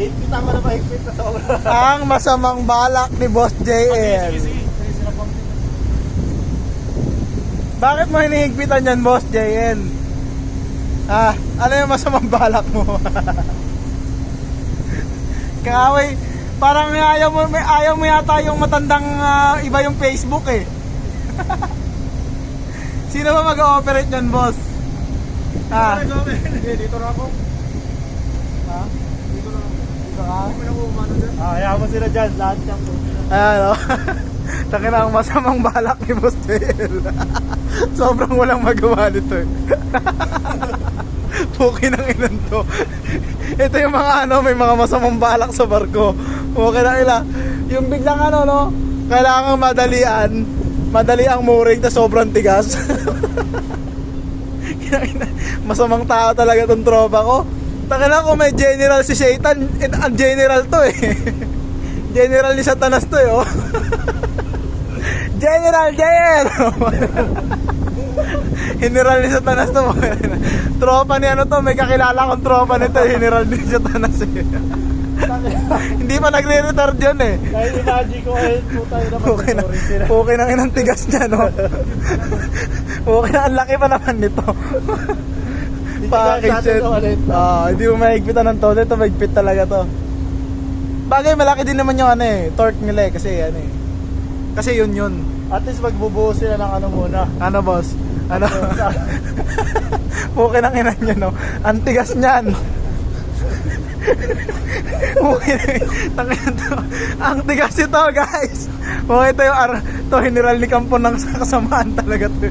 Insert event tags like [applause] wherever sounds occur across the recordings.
Higpit ang na mahigpit na sobra. Ang masamang balak ni Boss JL. Bakit mo hinihigpitan yan, Boss JL? Ah, ano yung masamang balak mo? [laughs] Kaaway, parang ayaw mo, may ayaw mo yata yung matandang ah, iba yung Facebook eh. [laughs] Sino ba mag-ooperate yan, boss? Ah, Dito na ako. ha? Dito na ako. Dito ka? Kami na kumano dyan. Ah, hayaan mo sila dyan. Lahat po. Ayan [laughs] o. Takin ang masamang balak ni Boss JL. [laughs] Sobrang walang magawa nito eh. [laughs] Puki ng ilan to. Ito yung mga ano, may mga masamang balak sa barko. Okay na ila. Yung biglang ano no, kailangan madalian. Madali ang mooring na sobrang tigas. Masamang tao talaga tong tropa ko. Takin ko may general si Satan, eh, ang general to eh. [laughs] General ni Satanas to eh, oh. [laughs] General JL! [laughs] General ni Satanas to. tropa ni ano to, may kakilala kong tropa nito, eh, General ni Satanas eh. Hindi pa nagre-retard yun eh. Dahil imagine ko eh, puta yun naman. Okay na, okay na inang tigas niya, no? okay na, ang laki pa naman nito. Package set. Ah, hindi mo mahigpitan ng todo. Ito, mahigpit talaga to. Bagay, malaki din naman yung ano eh, torque nila eh, kasi ano eh. Kasi yun yun. At least magbubuo sila ng ano muna. Ano boss? Ano? okay [laughs] nang ina niya no. Ang tigas niyan. [laughs] Ang tigas ito guys. Okay ito yung ar to general ni Campo ng [laughs] kasamaan talaga to.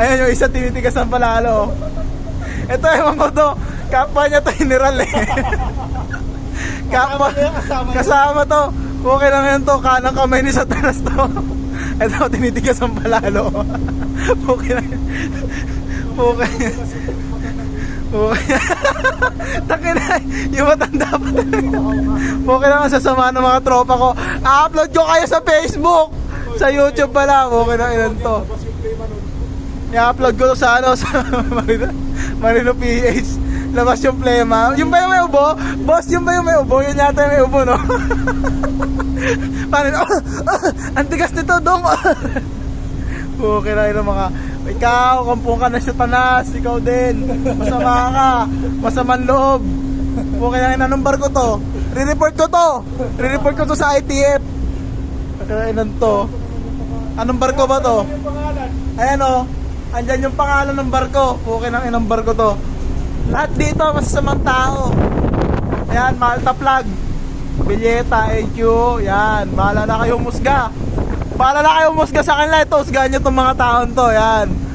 Ayun yung isa tinitigasan palalo. Ito ewan ko to. Kapwa niya to general eh. [laughs] Kapwa. Kasama kasama to. Okay lang yan to. Kanang kamay ni Satanas to. [laughs] Ito tinitigasan palalo. [laughs] okay lang. Okay. Okay. Takin na, yung matanda pa talaga. Okay naman sasama ng mga tropa ko. A-upload ko kayo sa Facebook. Sa YouTube pala. Okay na ilan to. Play. I-upload ko sa ano, [laughs] sa Marino, Marino PH. Labas yung plema. Yung ba yung may ubo? Boss, yung ba yung may ubo? Yun yata yung may ubo, no? Paano, oh, oh, ang nito, dong. [laughs] okay na yun mga, ikaw, kampung ka na sa tanas, ikaw din. Masama ka, masamang loob. Okay na yun, anong barko to? Re-report ko to. Re-report ko to sa ITF. Kailan to? Anong barko ba to? Ayan o, andyan yung pangalan ng barko. Okay ng inang barko to. Lahat dito, masasamang tao. Ayan, Malta flag. Bilyeta, AQ, yan. Bahala na kayo musga. Bahala na kayo musga sa kanila. Ito, usgahan nyo itong mga taon to. Yan.